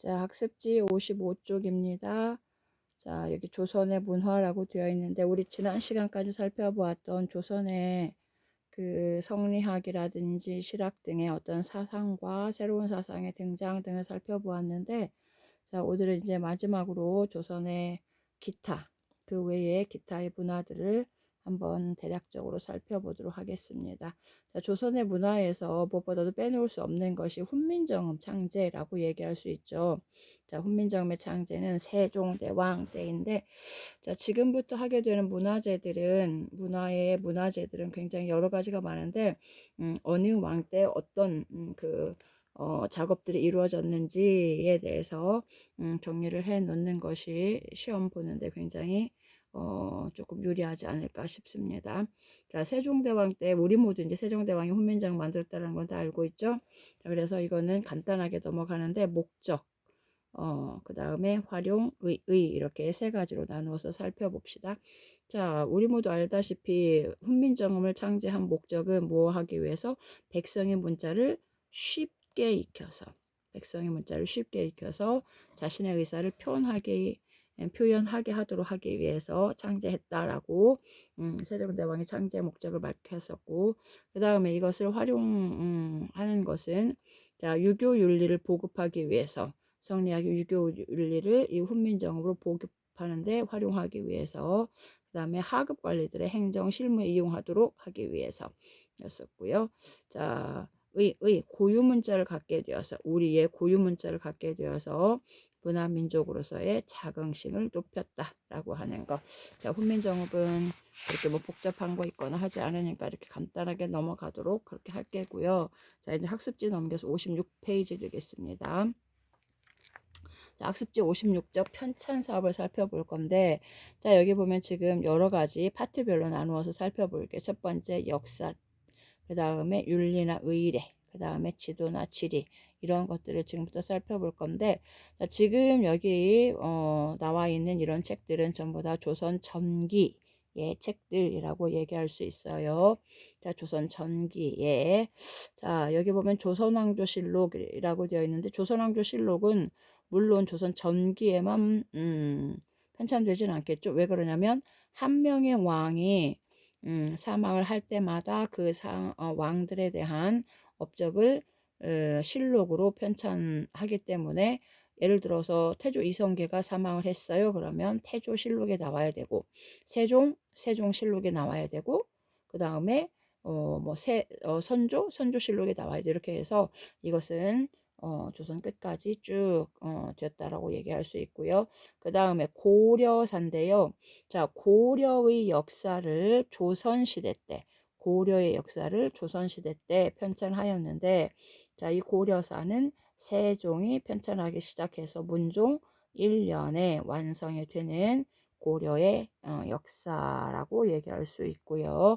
자, 학습지 55쪽입니다. 자, 여기 조선의 문화라고 되어 있는데 우리 지난 시간까지 살펴보았던 조선의 그 성리학이라든지 실학 등의 어떤 사상과 새로운 사상의 등장 등을 살펴보았는데 자, 오늘은 이제 마지막으로 조선의 기타 그 외에 기타의 문화들을 한번 대략적으로 살펴보도록 하겠습니다. 자, 조선의 문화에서 무엇보다도 빼놓을 수 없는 것이 훈민정음 창제라고 얘기할 수 있죠. 자, 훈민정음의 창제는 세종대왕 때인데, 자, 지금부터 하게 되는 문화재들은, 문화의 문화재들은 굉장히 여러 가지가 많은데, 음, 어느 왕 때 어떤, 음, 그, 어, 작업들이 이루어졌는지에 대해서 음, 정리를 해 놓는 것이 시험 보는데 굉장히 어, 조금 유리하지 않을까 싶습니다. 자, 세종대왕 때 우리 모두 이제 세종대왕이 훈민정 만들었다는 건 다 알고 있죠. 자, 그래서 이거는 간단하게 넘어가는데 목적, 어, 그 다음에 활용, 의, 의 이렇게 세 가지로 나누어서 살펴봅시다. 자, 우리 모두 알다시피 훈민정음을 창제한 목적은 뭐 하기 위해서 백성의 문자를 쉽게 익혀서 백성의 문자를 쉽게 익혀서 자신의 의사를 표현하게 표현하게 하도록 하기 위해서 창제했다라고 음, 세종대왕이 창제 목적을 밝혔었고 그 다음에 이것을 활용하는 것은 자, 유교 윤리를 보급하기 위해서 성리학의 유교 윤리를 이 훈민정음으로 보급하는데 활용하기 위해서 그 다음에 하급 관리들의 행정 실무에 이용하도록 하기 위해서였었고요. 자, 의, 의 고유 문자를 갖게 되어서 우리의 고유 문자를 갖게 되어서 문화 민족으로서의 자긍심을 높였다라고 하는 것. 자, 훈민정음은 그렇게 뭐 복잡한 거 있거나 하지 않으니까 이렇게 간단하게 넘어가도록 그렇게 할 게고요. 자, 이제 학습지 넘겨서 56페이지 되겠습니다. 자, 학습지 56쪽 편찬 사업을 살펴볼 건데, 자, 여기 보면 지금 여러 가지 파트별로 나누어서 살펴볼게요. 첫 번째 역사, 그 다음에 윤리나 의례, 그 다음에 지도나 지리, 이런 것들을 지금부터 살펴볼 건데 자, 지금 여기 어, 나와 있는 이런 책들은 전부 다 조선 전기 의 책들이라고 얘기할 수 있어요. 자, 조선 전기에 자, 여기 보면 조선왕조실록이라고 되어 있는데 조선왕조실록은 물론 조선 전기에만 음, 편찬되지는 않겠죠. 왜 그러냐면 한 명의 왕이 음, 사망을 할 때마다 그 사, 어, 왕들에 대한 업적을 실록으로 편찬하기 때문에 예를 들어서 태조 이성계가 사망을 했어요. 그러면 태조 실록에 나와야 되고 세종 세종 실록에 나와야 되고 그 다음에 어뭐 어, 선조 선조 실록에 나와야 돼 이렇게 해서 이것은 어, 조선 끝까지 쭉 어, 됐다라고 얘기할 수 있고요. 그 다음에 고려사인데요. 자 고려의 역사를 조선 시대 때 고려의 역사를 조선 시대 때 편찬하였는데 자, 이 고려사는 세종이 편찬하기 시작해서 문종 1년에 완성이 되는 고려의 어, 역사라고 얘기할 수 있고요.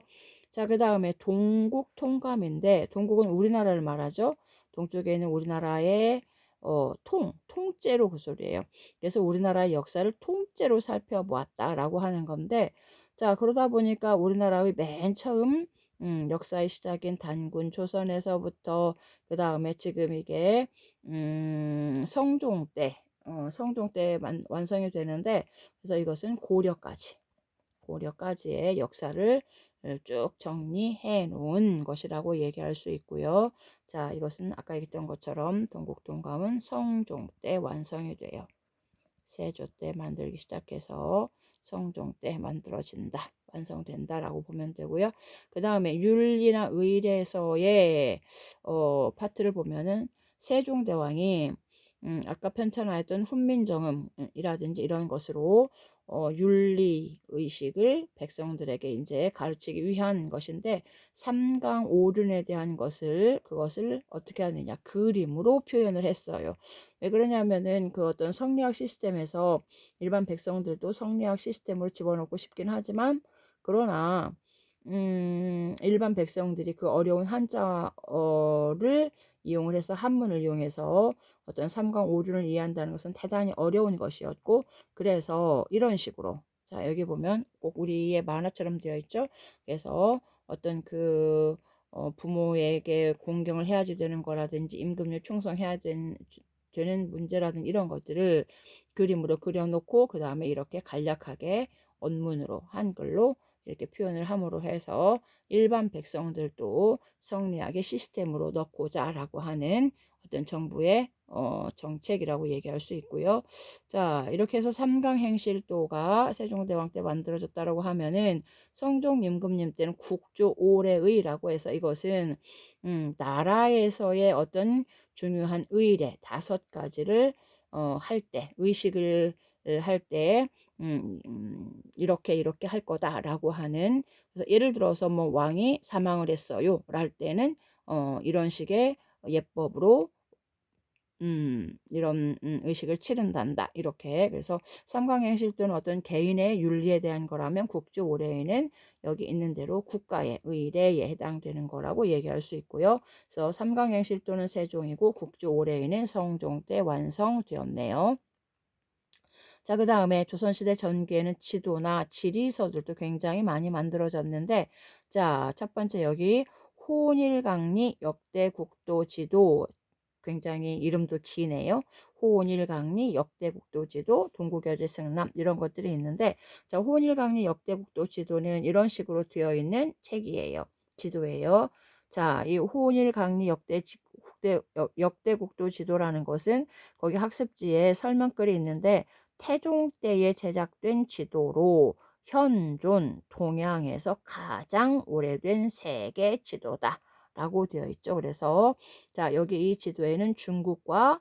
자, 그 다음에 동국 통감인데, 동국은 우리나라를 말하죠. 동쪽에 있는 우리나라의 어, 통, 통째로 그 소리예요. 그래서 우리나라의 역사를 통째로 살펴보았다라고 하는 건데, 자, 그러다 보니까 우리나라의 맨 처음 음, 역사의 시작인 단군 조선에서부터 그 다음에 지금 이게 음, 성종 때 어, 성종 때 만, 완성이 되는데 그래서 이것은 고려까지 고려까지의 역사를 쭉 정리해 놓은 것이라고 얘기할 수 있고요. 자, 이것은 아까 얘기했던 것처럼 동국동감은 성종 때 완성이 돼요. 세조 때 만들기 시작해서 성종 때 만들어진다. 완성된다라고 보면 되고요. 그 다음에 윤리나 의례에서의 어, 파트를 보면은 세종대왕이 음, 아까 편찬하였던 훈민정음이라든지 이런 것으로 어, 윤리 의식을 백성들에게 이제 가르치기 위한 것인데 삼강 오륜에 대한 것을 그것을 어떻게 하느냐 그림으로 표현을 했어요. 왜 그러냐면은 그 어떤 성리학 시스템에서 일반 백성들도 성리학 시스템으로 집어넣고 싶긴 하지만 그러나 음, 일반 백성들이 그 어려운 한자어를 이용을 해서 한문을 이용해서 어떤 삼강 오륜을 이해한다는 것은 대단히 어려운 것이었고 그래서 이런 식으로 자 여기 보면 꼭 우리의 만화처럼 되어 있죠. 그래서 어떤 그 어, 부모에게 공경을 해야지 되는 거라든지 임금을 충성해야 되는 되는 문제라든 이런 것들을 그림으로 그려놓고 그 다음에 이렇게 간략하게 원문으로 한글로 이렇게 표현을 함으로 해서 일반 백성들도 성리학의 시스템으로 넣고자 라고 하는 어떤 정부의 어, 정책이라고 얘기할 수 있고요. 자, 이렇게 해서 삼강행실도가 세종대왕 때 만들어졌다라고 하면은 성종 임금님 때는 국조 오례의라고 해서 이것은 음, 나라에서의 어떤 중요한 의례 다섯 가지를 어, 할 때, 의식을 할 때, 음, 음, 이렇게 이렇게 할 거다라고 하는 그래서 예를 들어서 뭐 왕이 사망을 했어요. 랄 때는 어, 이런 식의 예법으로 음, 이런 음, 의식을 치른단다. 이렇게 그래서 삼강행실 또는 어떤 개인의 윤리에 대한 거라면 국조 오례에는 여기 있는 대로 국가의 의례에 해당되는 거라고 얘기할 수 있고요. 그래서 삼강행실 또는 세종이고 국조 오례에는 성종 때 완성되었네요. 자, 그 다음에 조선시대 전기에는 지도나 지리서들도 굉장히 많이 만들어졌는데, 자, 첫 번째 여기 호일강리 역대 국도 지도 굉장히 이름도 기네요. 호일강리 역대 국도 지도, 동국여제 승남 이런 것들이 있는데, 자, 호일강리 역대 국도 지도는 이런 식으로 되어 있는 책이에요. 지도예요. 자, 이 호일강리 역대 국대 역대 국도 지도라는 것은 거기 학습지에 설명글이 있는데 태종 때에 제작된 지도로 현존 동양에서 가장 오래된 세계 지도다. 라고 되어 있죠. 그래서 자 여기 이 지도에는 중국과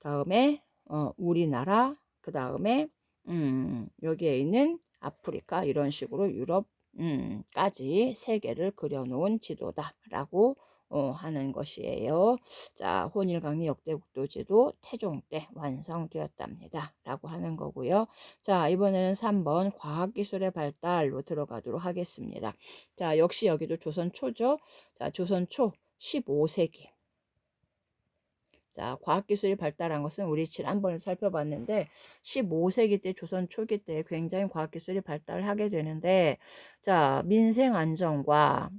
다음에 어, 우리나라 그 다음에 음, 여기에 있는 아프리카 이런 식으로 유럽까지 세 개를 그려놓은 지도다라고 어, 하는 것이에요. 자, 혼일강리 역대국도지도 태종 때 완성되었답니다. 라고 하는 거고요. 자, 이번에는 3번 과학기술의 발달로 들어가도록 하겠습니다. 자, 역시 여기도 조선 초죠. 자, 조선 초 15세기. 자, 과학기술이 발달한 것은 우리 지난번에 살펴봤는데 15세기 때 조선 초기 때 굉장히 과학기술이 발달하게 되는데 자, 민생 안정과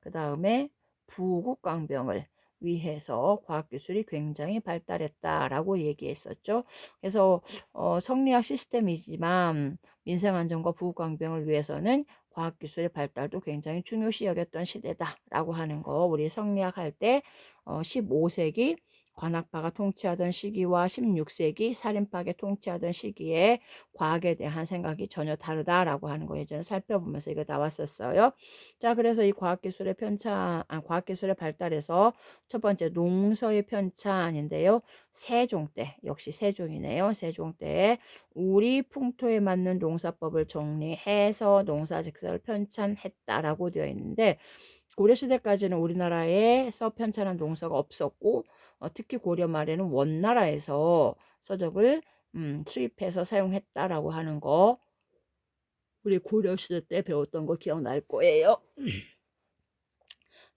그 다음에 부국강병을 위해서 과학기술이 굉장히 발달했다라고 얘기했었죠. 그래서 어, 성리학 시스템이지만 민생안전과 부국강병을 위해서는 과학기술의 발달도 굉장히 중요시 여겼던 시대다라고 하는 거 우리 성리학 할때 어, 15세기 관악파가 통치하던 시기와 16세기 살인파가 통치하던 시기에 과학에 대한 생각이 전혀 다르다라고 하는 거 예전에 살펴보면서 이거 나왔었어요. 자, 그래서 이 과학기술의 편찬, 아, 과학기술의 발달에서 첫 번째 농서의 편찬인데요. 세종 때, 역시 세종이네요. 세종 때 우리 풍토에 맞는 농사법을 정리해서 농사 직설을 편찬했다라고 되어 있는데 고려시대까지는 우리나라에서 편찬한 농사가 없었고 어, 특히 고려 말에는 원나라에서 서적을 음, 수입해서 사용했다라고 하는 거 우리 고려 시대 때 배웠던 거 기억날 거예요.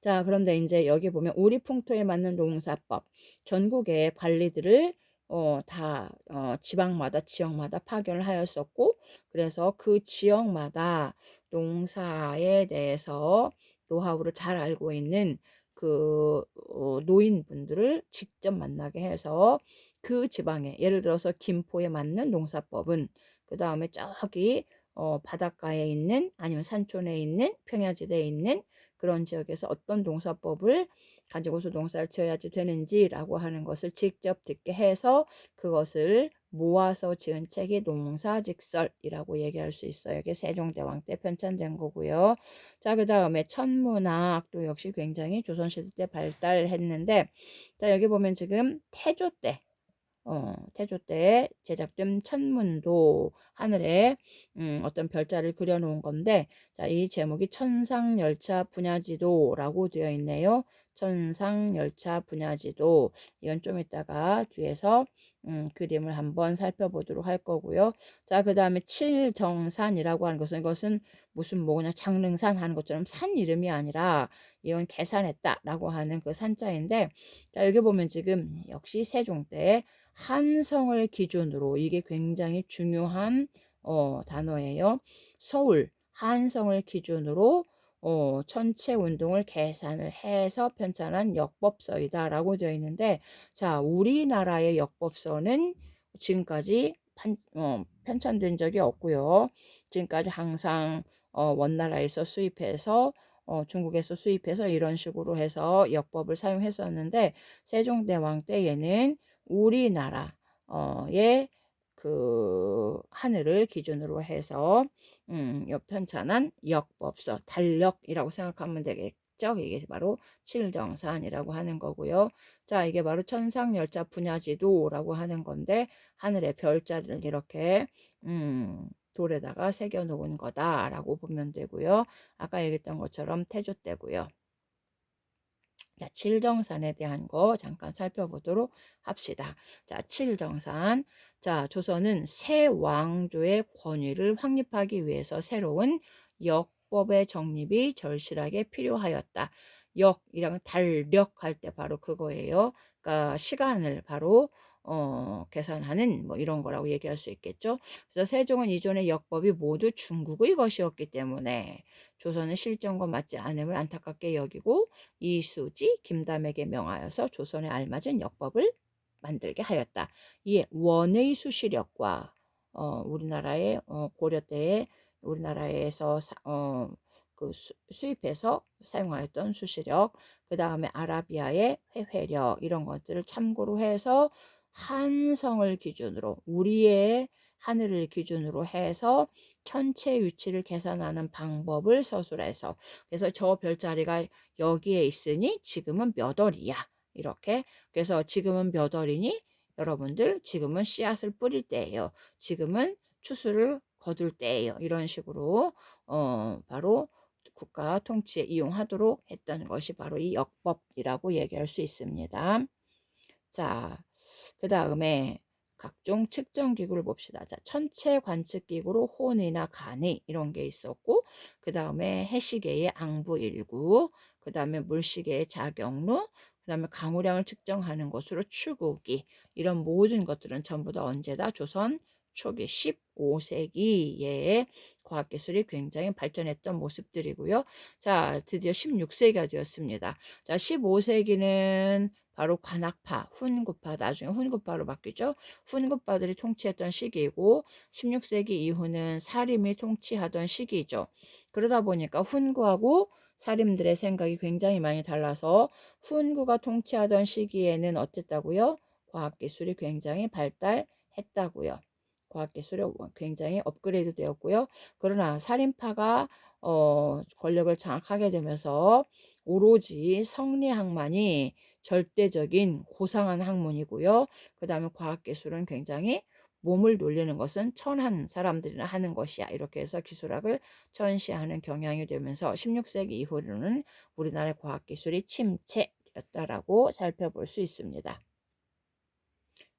자, 그런데 이제 여기 보면 우리 풍토에 맞는 농사법 전국의 관리들을 어, 다 어, 지방마다 지역마다 파견을 하였었고 그래서 그 지역마다 농사에 대해서 노하우를 잘 알고 있는 그 어, 노인분들을 직접 만나게 해서 그 지방에 예를 들어서 김포에 맞는 농사법은 그 다음에 저기 어, 바닷가에 있는 아니면 산촌에 있는 평야지대에 있는 그런 지역에서 어떤 농사법을 가지고서 농사를 지어야지 되는지라고 하는 것을 직접 듣게 해서 그것을 모아서 지은 책이 농사직설이라고 얘기할 수 있어요. 이게 세종대왕 때 편찬된 거고요. 자, 그 다음에 천문학도 역시 굉장히 조선시대 때 발달했는데, 자, 여기 보면 지금 태조 때, 어, 태조 때 제작된 천문도 하늘에 음, 어떤 별자를 그려놓은 건데, 자, 이 제목이 천상열차 분야지도라고 되어 있네요. 천상열차 분야지도. 이건 좀 이따가 뒤에서 음, 그림을 한번 살펴보도록 할 거고요. 자, 그 다음에 칠정산이라고 하는 것은 이것은 무슨 뭐 그냥 장릉산 하는 것처럼 산 이름이 아니라 이건 계산했다라고 하는 그 산자인데, 자, 여기 보면 지금 역시 세종 때 한성을 기준으로 이게 굉장히 중요한 어, 단어예요. 서울 한성을 기준으로 어, 전체 운동을 계산을 해서 편찬한 역법서이다라고 되어 있는데, 자, 우리나라의 역법서는 지금까지 판, 어, 편찬된 적이 없고요. 지금까지 항상 어, 원나라에서 수입해서 어, 중국에서 수입해서 이런 식으로 해서 역법을 사용했었는데 세종대왕 때에는 우리나라의 그 하늘을 기준으로 해서 음, 편찬한 역법서 달력이라고 생각하면 되겠죠. 이게 바로 칠정산이라고 하는 거고요. 자, 이게 바로 천상열차 분야지도라고 하는 건데 하늘의 별자를 이렇게 음, 돌에다가 새겨 놓은 거다라고 보면 되고요. 아까 얘기했던 것처럼 태조 때고요. 자, 칠정산에 대한 거 잠깐 살펴보도록 합시다. 자, 칠정산. 자, 조선은 새 왕조의 권위를 확립하기 위해서 새로운 역법의 정립이 절실하게 필요하였다. 역이랑 달력할 때 바로 그거예요. 그러니까 시간을 바로 어, 계산하는 뭐 이런 거라고 얘기할 수 있겠죠. 그래서 세종은 이전의 역법이 모두 중국의 것이었기 때문에 조선은 실정과 맞지 않음을 안타깝게 여기고 이수지, 김담에게 명하여서 조선에 알맞은 역법을 만들게 하였다. 이에 원의 수시력과 어, 우리나라의 어, 고려 때에 우리나라에서 사, 어, 그 수, 수입해서 사용하였던 수시력, 그 다음에 아라비아의 회회력 이런 것들을 참고로 해서 한성을 기준으로 우리의 하늘을 기준으로 해서 천체 위치를 계산하는 방법을 서술해서 그래서 저 별자리가 여기에 있으니 지금은 몇 월이야? 이렇게. 그래서 지금은 몇 월이니? 여러분들 지금은 씨앗을 뿌릴 때예요. 지금은 추수를 거둘 때예요. 이런 식으로 어 바로 국가 통치에 이용하도록 했던 것이 바로 이 역법이라고 얘기할 수 있습니다. 자, 그 다음에 각종 측정 기구를 봅시다. 자, 천체 관측 기구로 혼이나 간이 이런 게 있었고, 그 다음에 해시계의 앙부 일구, 그 다음에 물시계의 자경루, 그 다음에 강우량을 측정하는 것으로 추구기 이런 모든 것들은 전부 다 언제다 조선 초기 15세기에 과학기술이 굉장히 발전했던 모습들이고요. 자, 드디어 16세기가 되었습니다. 자, 15세기는 바로 관악파, 훈구파, 나중에 훈구파로 바뀌죠. 훈구파들이 통치했던 시기이고 16세기 이후는 사림이 통치하던 시기죠. 그러다 보니까 훈구하고 사림들의 생각이 굉장히 많이 달라서 훈구가 통치하던 시기에는 어땠다고요? 과학기술이 굉장히 발달했다고요. 과학기술이 굉장히 업그레이드 되었고요. 그러나 살인파가 어, 권력을 장악하게 되면서 오로지 성리학만이 절대적인 고상한 학문이고요. 그 다음에 과학기술은 굉장히 몸을 놀리는 것은 천한 사람들이나 하는 것이야. 이렇게 해서 기술학을 전시하는 경향이 되면서 16세기 이후로는 우리나라의 과학기술이 침체였다라고 살펴볼 수 있습니다.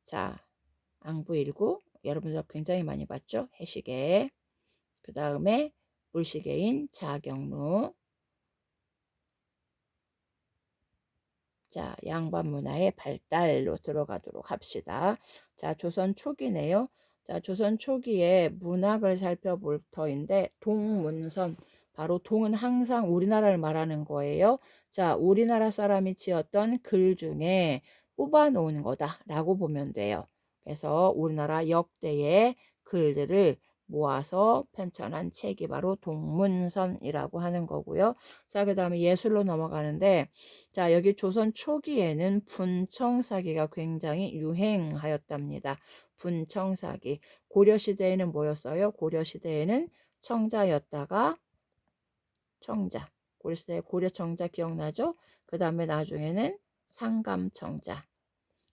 자, 앙부일구 여러분들 굉장히 많이 봤죠? 해시계. 그 다음에 물시계인 자경루. 자, 양반 문화의 발달로 들어가도록 합시다. 자, 조선 초기네요. 자, 조선 초기에 문학을 살펴볼 터인데 동문선 바로 동은 항상 우리나라를 말하는 거예요. 자, 우리나라 사람이 지었던 글 중에 뽑아 놓은 거다라고 보면 돼요. 그래서 우리나라 역대의 글들을 모아서 편찬한 책이 바로 동문선이라고 하는 거고요. 자, 그 다음에 예술로 넘어가는데, 자, 여기 조선 초기에는 분청사기가 굉장히 유행하였답니다. 분청사기. 고려시대에는 뭐였어요? 고려시대에는 청자였다가, 청자. 고려시대 고려청자 기억나죠? 그 다음에 나중에는 상감청자.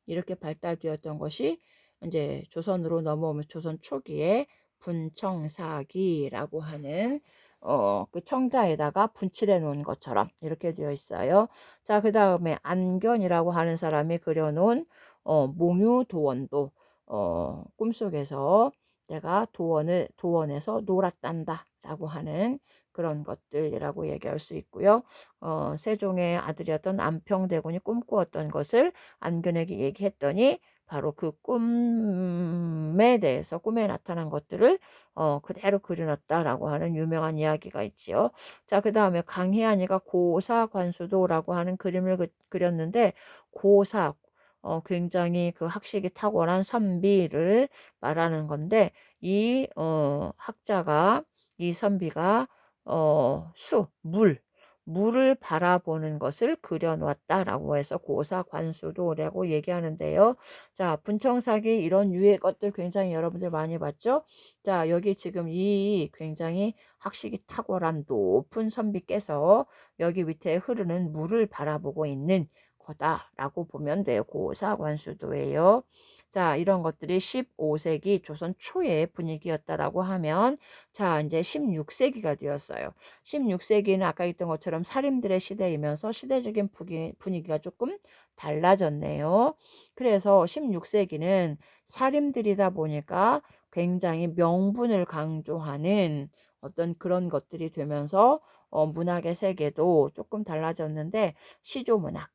이렇게 발달되었던 것이 이제 조선으로 넘어오면 조선 초기에 분청사기라고 하는 어, 그 청자에다가 분칠해 놓은 것처럼 이렇게 되어 있어요. 자, 그 다음에 안견이라고 하는 사람이 그려놓은 어, 몽유도원도 어, 꿈속에서 내가 도원을 도원에서 놀았단다라고 하는 그런 것들이라고 얘기할 수 있고요. 어, 세종의 아들이었던 안평대군이 꿈꾸었던 것을 안견에게 얘기했더니 바로 그 꿈에 대해서 꿈에 나타난 것들을 어, 그대로 그려놨다라고 하는 유명한 이야기가 있지요. 자, 그 다음에 강희안이가 고사 관수도라고 하는 그림을 그, 그렸는데 고사 어, 굉장히 그 학식이 탁월한 선비를 말하는 건데 이 어, 학자가 이 선비가 어, 수, 물, 물을 바라보는 것을 그려놓았다라고 해서 고사관수도라고 얘기하는데요. 자, 분청사기 이런 유의 것들 굉장히 여러분들 많이 봤죠? 자, 여기 지금 이 굉장히 학식이 탁월한 높은 선비께서 여기 밑에 흐르는 물을 바라보고 있는 거다라고 보면 돼요. 고사 관수도예요. 자, 이런 것들이 15세기 조선 초의 분위기였다라고 하면 자, 이제 16세기가 되었어요. 16세기는 아까 있던 것처럼 살인들의 시대이면서 시대적인 분위기가 조금 달라졌네요. 그래서 16세기는 살인들이다 보니까 굉장히 명분을 강조하는 어떤 그런 것들이 되면서 어, 문학의 세계도 조금 달라졌는데 시조 문학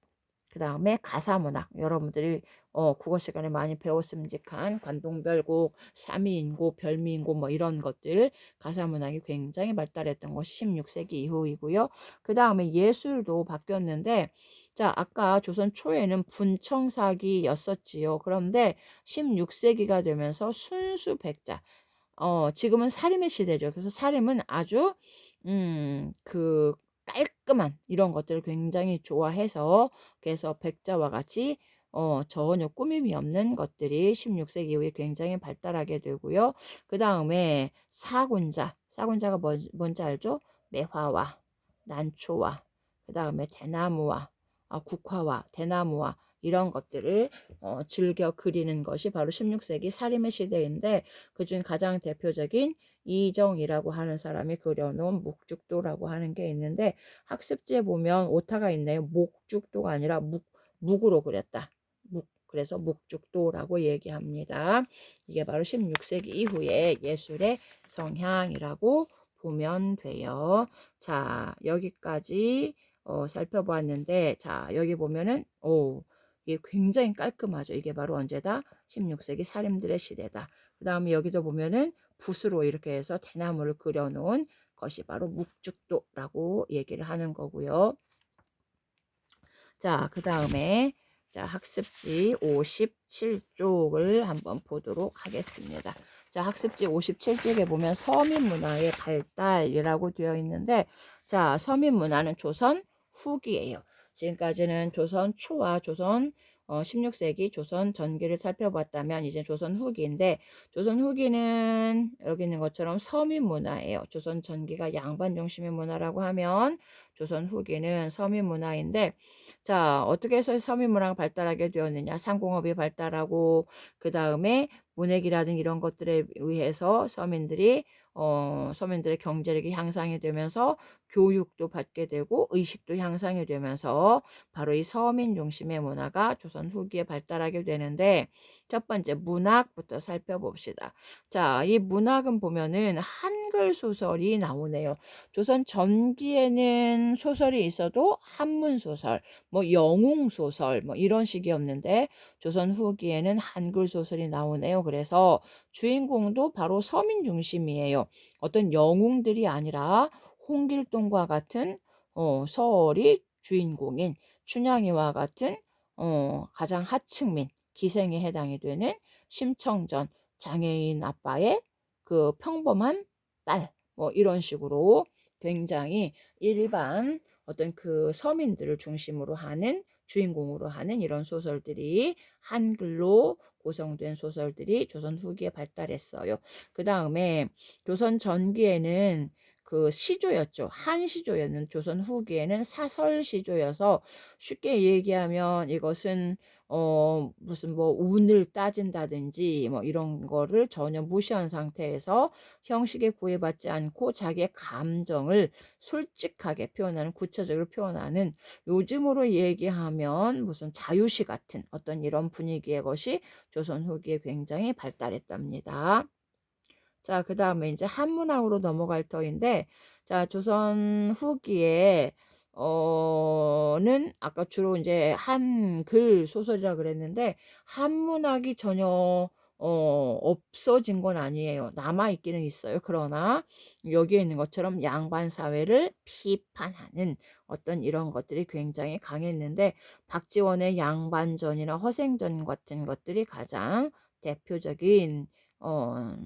그 다음에 가사문학 여러분들이 어, 국어 시간에 많이 배웠음직한 관동별곡, 삼위인곡, 별미인곡 뭐 이런 것들 가사문학이 굉장히 발달했던 것이 16세기 이후이고요. 그 다음에 예술도 바뀌었는데 자 아까 조선 초에는 분청사기였었지요. 그런데 16세기가 되면서 순수 백자 어, 지금은 살림의 시대죠. 그래서 살림은 아주 음, 그 깔끔한 이런 것들을 굉장히 좋아해서 그래서 백자와 같이 어, 전혀 꾸밈이 없는 것들이 16세기 이후에 굉장히 발달하게 되고요. 그 다음에 사군자, 사군자가 뭐, 뭔지 알죠? 매화와 난초와 그 다음에 대나무와 아, 국화와 대나무와 이런 것들을 어, 즐겨 그리는 것이 바로 16세기 사림의 시대인데 그중 가장 대표적인 이정이라고 하는 사람이 그려놓은 목죽도라고 하는 게 있는데 학습지에 보면 오타가 있네요. 목죽도가 아니라 묵, 묵으로 그렸다. 묵. 그래서 목죽도라고 얘기합니다. 이게 바로 16세기 이후의 예술의 성향이라고 보면 돼요. 자, 여기까지 어, 살펴보았는데, 자, 여기 보면은, 오, 이게 굉장히 깔끔하죠. 이게 바로 언제다? 16세기 사림들의 시대다. 그 다음에 여기도 보면은 붓으로 이렇게 해서 대나무를 그려놓은 것이 바로 묵죽도라고 얘기를 하는 거고요. 자, 그 다음에 자, 학습지 57쪽을 한번 보도록 하겠습니다. 자, 학습지 57쪽에 보면 서민 문화의 발달이라고 되어 있는데 자, 서민 문화는 조선 후기예요. 지금까지는 조선 초와 조선 어, 16세기 조선 전기를 살펴봤다면 이제 조선 후기인데 조선 후기는 여기 있는 것처럼 서민 문화예요. 조선 전기가 양반 중심의 문화라고 하면 조선 후기는 서민 문화인데 자 어떻게 해서 서민 문화가 발달하게 되었느냐 상공업이 발달하고 그 다음에 문해기라든 이런 것들에 의해서 서민들이 어, 서민들의 경제력이 향상이 되면서 교육도 받게 되고 의식도 향상이 되면서 바로 이 서민 중심의 문화가 조선 후기에 발달하게 되는데 첫 번째 문학부터 살펴봅시다. 자, 이 문학은 보면은 한글 소설이 나오네요. 조선 전기에는 소설이 있어도 한문 소설, 뭐 영웅 소설 뭐 이런 식이었는데 조선 후기에는 한글 소설이 나오네요. 그래서 주인공도 바로 서민 중심이에요. 어떤 영웅들이 아니라 홍길동과 같은 어, 서얼이 주인공인 춘향이와 같은 어, 가장 하층민 기생에 해당이 되는 심청전 장애인 아빠의 그 평범한 딸 뭐 이런 식으로 굉장히 일반 어떤 그 서민들을 중심으로 하는 주인공으로 하는 이런 소설들이 한글로 구성된 소설들이 조선 후기에 발달했어요. 그 다음에 조선 전기에는 그 시조였죠. 한 시조였는 조선 후기에는 사설 시조여서 쉽게 얘기하면 이것은 어 무슨 뭐 운을 따진다든지 뭐 이런 거를 전혀 무시한 상태에서 형식에 구애받지 않고 자기의 감정을 솔직하게 표현하는 구체적으로 표현하는 요즘으로 얘기하면 무슨 자유시 같은 어떤 이런 분위기의 것이 조선 후기에 굉장히 발달했답니다. 자, 그 다음에 이제 한문학으로 넘어갈 터인데, 자, 조선 후기에 어는 아까 주로 이제 한글 소설이라 그랬는데 한문학이 전혀 어 없어진 건 아니에요. 남아 있기는 있어요. 그러나 여기에 있는 것처럼 양반 사회를 비판하는 어떤 이런 것들이 굉장히 강했는데 박지원의 양반전이나 허생전 같은 것들이 가장 대표적인 어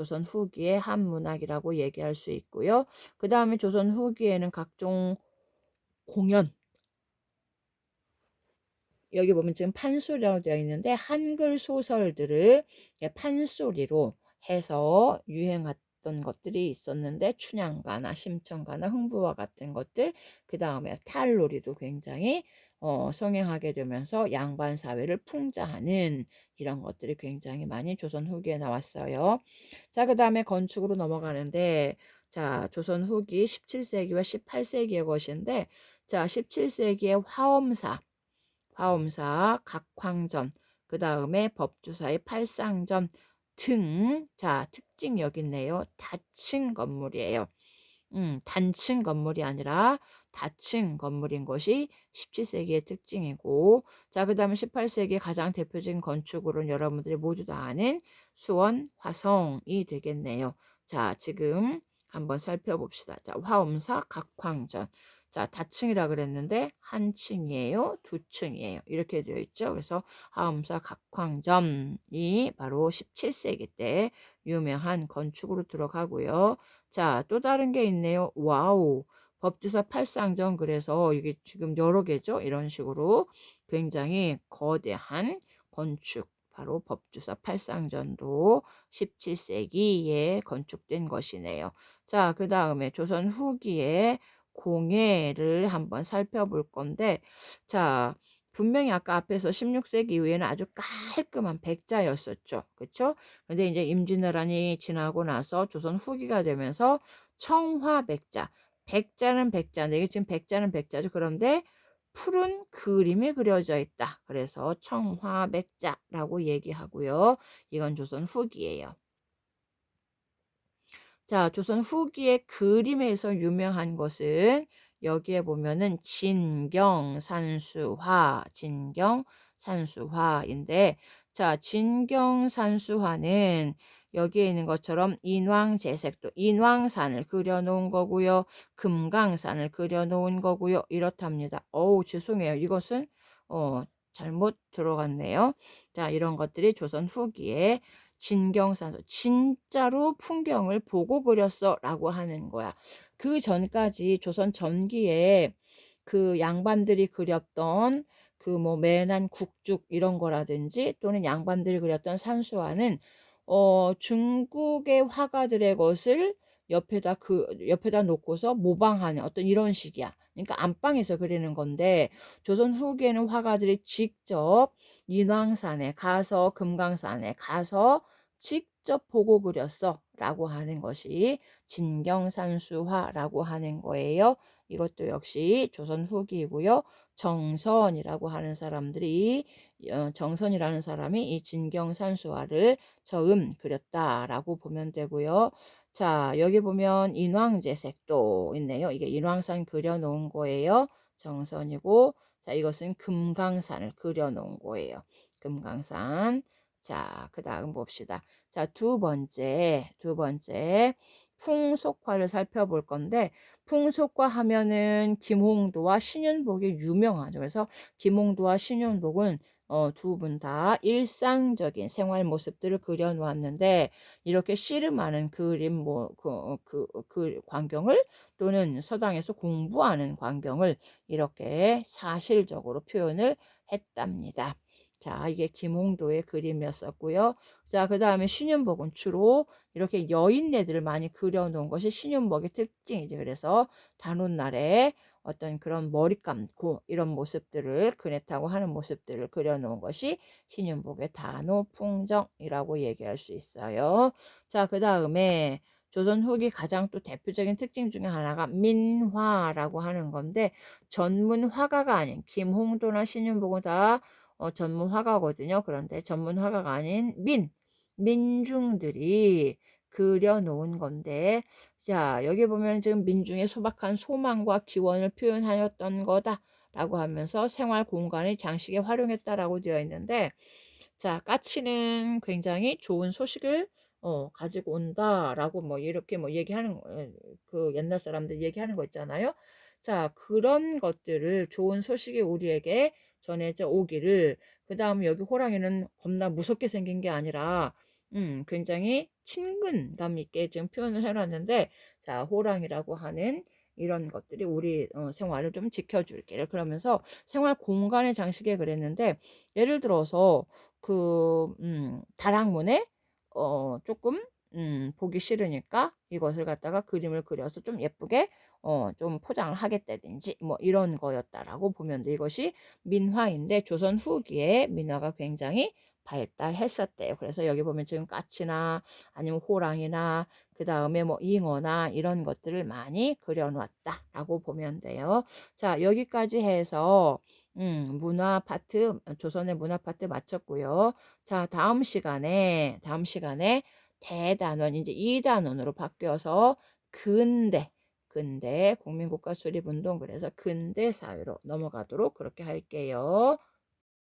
조선 후기의 한 문학이라고 얘기할 수 있고요. 그 다음에 조선 후기에는 각종 공연 여기 보면 지금 판소리라고 되어 있는데 한글 소설들을 판소리로 해서 유행했던 것들이 있었는데 춘향가나 심청가나 흥부와 같은 것들 그 다음에 탈놀이도 굉장히 어, 성행하게 되면서 양반 사회를 풍자하는 이런 것들이 굉장히 많이 조선 후기에 나왔어요. 자, 그 다음에 건축으로 넘어가는데 자, 조선 후기 17세기와 18세기의 것인데 자, 17세기의 화엄사 화엄사, 각황전, 그 다음에 법주사의 팔상전 등, 자, 특징 여기 있네요. 다층 건물이에요. 음, 단층 건물이 아니라 다층 건물인 것이 17세기의 특징이고, 자, 그 다음에 18세기 가장 대표적인 건축으로는 여러분들이 모두 다 아는 수원, 화성이 되겠네요. 자, 지금 한번 살펴봅시다. 자, 화엄사, 각황전. 자, 다층이라 그랬는데 한 층이에요, 두 층이에요. 이렇게 되어 있죠. 그래서 하음사 각황점이 바로 17세기 때 유명한 건축으로 들어가고요. 자, 또 다른 게 있네요. 와우. 법주사 팔상전 그래서 이게 지금 여러 개죠. 이런 식으로 굉장히 거대한 건축 바로 법주사 팔상전도 17세기에 건축된 것이네요. 자, 그 다음에 조선 후기에 공예를 한번 살펴볼 건데 자 분명히 아까 앞에서 16세기 이후에는 아주 깔끔한 백자였었죠. 그렇죠? 근데 이제 임진왜란이 지나고 나서 조선 후기가 되면서 청화백자 백자는 백자인데 이게 지금 백자는 백자죠. 그런데 푸른 그림이 그려져 있다. 그래서 청화백자라고 얘기하고요. 이건 조선 후기예요. 자, 조선 후기의 그림에서 유명한 것은 여기에 보면은 진경산수화, 진경산수화인데 자, 진경산수화는 여기에 있는 것처럼 인왕재색도 인왕산을 그려놓은 거고요. 금강산을 그려놓은 거고요. 이렇답니다. 어우 죄송해요. 이것은 어, 잘못 들어갔네요. 자 이런 것들이 조선 후기에 진경산수 진짜로 풍경을 보고 그렸어 라고 하는 거야. 그 전까지 조선 전기에 그 양반들이 그렸던 그 뭐 매난 국죽 이런 거라든지 또는 양반들이 그렸던 산수화는 어 중국의 화가들의 것을 옆에다 그 옆에다 놓고서 모방하는 어떤 이런 식이야. 그러니까 안방에서 그리는 건데 조선 후기에는 화가들이 직접 인왕산에 가서 금강산에 가서 직접 보고 그렸어 라고 하는 것이 진경산수화라고 하는 거예요. 이것도 역시 조선 후기이고요. 정선이라고 하는 사람들이 어, 정선이라는 사람이 이 진경산수화를 처음 그렸다라고 보면 되고요. 자, 여기 보면 인왕제색도 있네요. 이게 인왕산 그려놓은 거예요. 정선이고, 자, 이것은 금강산을 그려놓은 거예요. 금강산. 자, 그 다음 봅시다. 자, 두 번째, 두 번째. 풍속화를 살펴볼 건데, 풍속화 하면은 김홍도와 신윤복이 유명하죠. 그래서 김홍도와 신윤복은 어, 두 분 다 일상적인 생활 모습들을 그려놓았는데 이렇게 씨름하는 그림 뭐그 그, 그 광경을 또는 서당에서 공부하는 광경을 이렇게 사실적으로 표현을 했답니다. 자, 이게 김홍도의 그림이었었고요. 자, 그 다음에 신윤복은 주로 이렇게 여인네들을 많이 그려놓은 것이 신윤복의 특징이죠. 그래서 단오날에 어떤 그런 머리 감고 이런 모습들을 그네 타고 하는 모습들을 그려놓은 것이 신윤복의 단오풍정이라고 얘기할 수 있어요. 자, 그 다음에 조선 후기 가장 또 대표적인 특징 중에 하나가 민화라고 하는 건데 전문 화가가 아닌 김홍도나 신윤복은 다 어, 전문 화가거든요. 그런데 전문 화가가 아닌 민 민중들이 그려놓은 건데 자, 여기 보면 지금 민중의 소박한 소망과 기원을 표현하였던 거다라고 하면서 생활 공간의 장식에 활용했다라고 되어 있는데, 자, 까치는 굉장히 좋은 소식을 어, 가지고 온다라고 뭐 이렇게 뭐 얘기하는 거, 에, 그 옛날 사람들 얘기하는 거 있잖아요. 자, 그런 것들을 좋은 소식이 우리에게 전해져 오기를 그 다음 여기 호랑이는 겁나 무섭게 생긴 게 아니라 음, 굉장히 친근감 있게 지금 표현을 해놨는데 자, 호랑이라고 하는 이런 것들이 우리 어, 생활을 좀 지켜줄게. 그러면서 생활 공간의 장식에 그랬는데 예를 들어서 그 음, 다락문에 어, 조금 음, 보기 싫으니까 이것을 갖다가 그림을 그려서 좀 예쁘게 어, 좀 포장을 하겠다든지 뭐 이런 거였다라고 보면 돼. 이것이 민화인데 조선 후기에 민화가 굉장히 발달했었대요. 그래서 여기 보면 지금 까치나 아니면 호랑이나 그 다음에 뭐 잉어나 이런 것들을 많이 그려놨다라고 보면 돼요. 자 여기까지 해서 음, 문화 파트 조선의 문화 파트 마쳤고요. 자 다음 시간에 다음 시간에 대단원 이제 이단원으로 바뀌어서 근대 근대 국민국가 수립운동 그래서 근대 사회로 넘어가도록 그렇게 할게요.